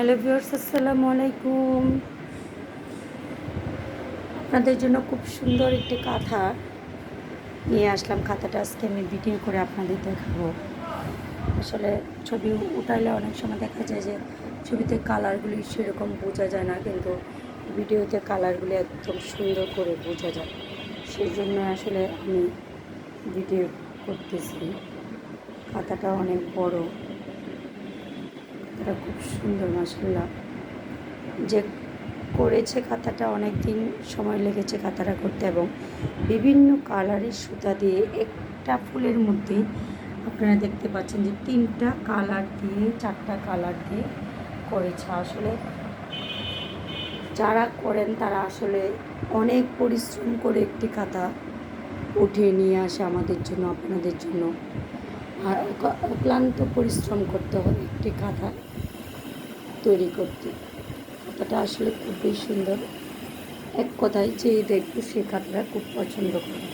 Hello viewers আসসালামু আলাইকুম। আপনাদের জন্য খুব সুন্দর একটি কাঁথা নিয়ে আসলাম। কাঁথাটা আজকে আমি ভিডিও করে আপনাদের দেখাবো। আসলে ছবি উঠাইলে অনেক সময় দেখা যায় যে ছবিতে কালারগুলি সেরকম বোঝা যায় না, কিন্তু ভিডিওতে কালারগুলি একদম সুন্দর করে বোঝা যায়। সেই জন্য আসলে আমি ভিডিও করতেছি। খাতাটা অনেক বড়। খাতাটা খুব সুন্দর মাসাল্লাহ যে করেছে খাতাটা অনেক দিন সময় লেগেছে খাতাটা করতে এবং বিভিন্ন কালারের সুতা দিয়ে একটা ফুলের মধ্যে আপনারা দেখতে পাচ্ছেন যে তিনটা কালার দিয়ে, চারটা কালার দিয়ে করেছে। আসলে যারা করেন তারা আসলে অনেক পরিশ্রম করে একটি খাতা উঠিয়ে নিয়ে আসে আমাদের জন্য, আপনাদের জন্য। আর অকা- অক্লান্ত পরিশ্রম করতে হবে একটি খাতা তৈরি করতে। কথাটা আসলে খুবই সুন্দর। এক কথায় যে দেখবে সে খাতাটা খুব পছন্দ করে।